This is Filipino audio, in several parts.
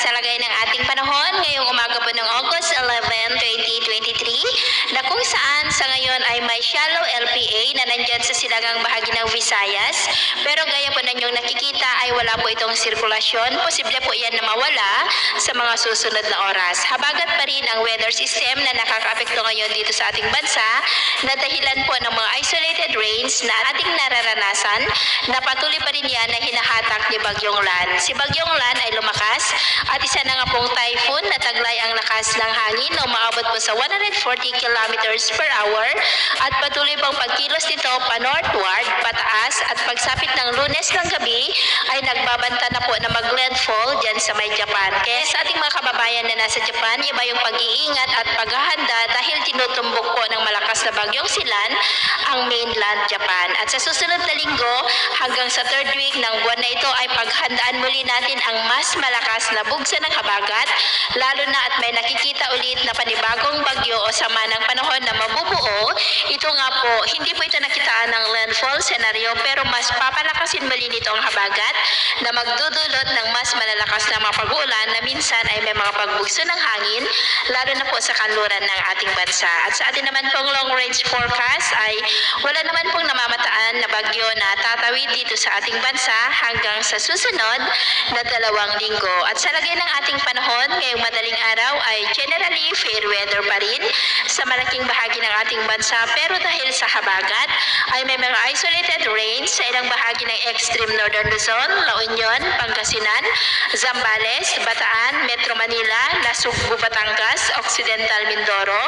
sa lagay ng ating panahon ngayong umaga po ng August 11, 2023 na kung saan sa ngayon ay may shallow LPA na nandyan sa silangang bahagi ng Visayas pero gaya po ninyong nakikita ay wala po itong sirkulasyon. Posible po yan na mawala sa mga susunod na oras. Habagat pa rin ang weather system na nakakaapekto ngayon dito sa ating bansa na dahilan po ng mga isolated rains na ating nararanasan na patuloy pa rin yan na hinahatak ni Bagyong Lan. Si Bagyong Lan ay lumakas at isa na nga pong typhoon na taglay ang lakas ng hangin na umaabot po sa 140 kilometers per hour at patuloy pang pagkilos nito pa northward, pataas at pagsapit ng lunes ng gabi ay nagbabanta na po na mag-landfall dyan sa may Japan. Kaya sa ating mga kababayan na nasa Japan, iba yung pag-iingat at paghahanda dahil tinutumbok po ng malakas na bagyong silan ang mainland Japan. At sa susunod na linggo hanggang sa third week ng buwan na ito ay paghandaan muli natin ang mas malakas na bugsa ng habagat lalo na at may nakikita ulit na panibagong bagyo o sama ng panahon na mabubuo. Ito nga po, hindi po ito nakitaan ng landfall scenario pero mas papalakasin muli nito ang habagat na magdudulot ng mas malalakas na mga pag-uulan na minsan ay may mga pagbugso ng hangin lalo na po sa kanluran ng ating bansa. At sa atin naman pong long range forecast ay wala naman pong namamataan na bagyo na tatawid dito sa ating bansa hanggang sa susunod na dalawang linggo. At sa lagay ng ating panahon ngayong madaling araw ay generally fair weather pa rin sa malaking bahagi ng ating bansa pero dahil sa habagat ay may mga isolated rains sa ilang bahagi ng extreme northern Luzon, La Union, Pangasinan, Zambales, Bataan, Metro Manila, Nasugbu, Batangas, Occidental Mindoro,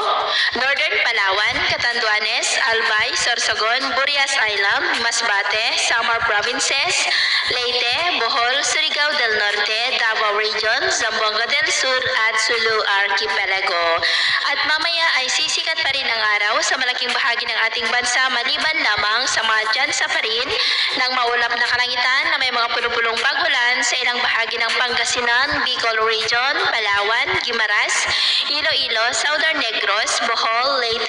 Northern Palawan, Catanduanes, Albay, Sorsogon, Burias Island, Masbate, Samar Provinces, Leyte, Bohol, Surigao del Norte, Davao Region, Zamboanga del Sur at Sulu Archipelago. At mamaya ay sisikat pa rin ang araw sa malaking bahagi ng ating bansa maliban lamang sa mga dyansa pa rin ng maulap na kalangitan na may mga pulupulong pagulan sa ilang bahagi ng Pangasinan, Bicol Region, Palawan, Guimaras, Iloilo, Southern Negros, Bohol, Leyte,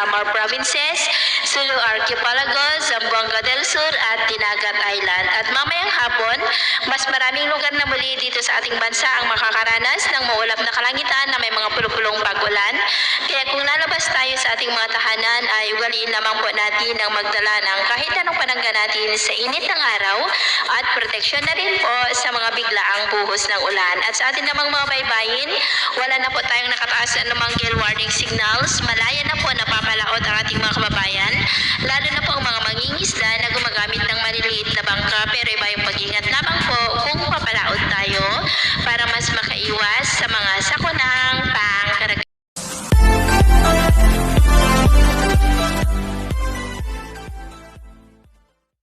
Samar Provinces, Sulu Archipelago, Zamboanga del Sur at Dinagat Island. At mamayang hapon, mas maraming lugar na muli dito sa ating bansa ang makakaranas ng maulap na kalangitan na may mga pulupulong pagulan. Kaya kung lalabas tayo sa ating mga tahanan ugaliin lamang po natin ang magdala ng kahit anong panangga natin sa init ng araw at proteksyon na rin po sa mga biglaang buhos ng ulan. At sa atin namang mga baybayin, wala na po tayong nakataas na anumang gale warning signals. Malaya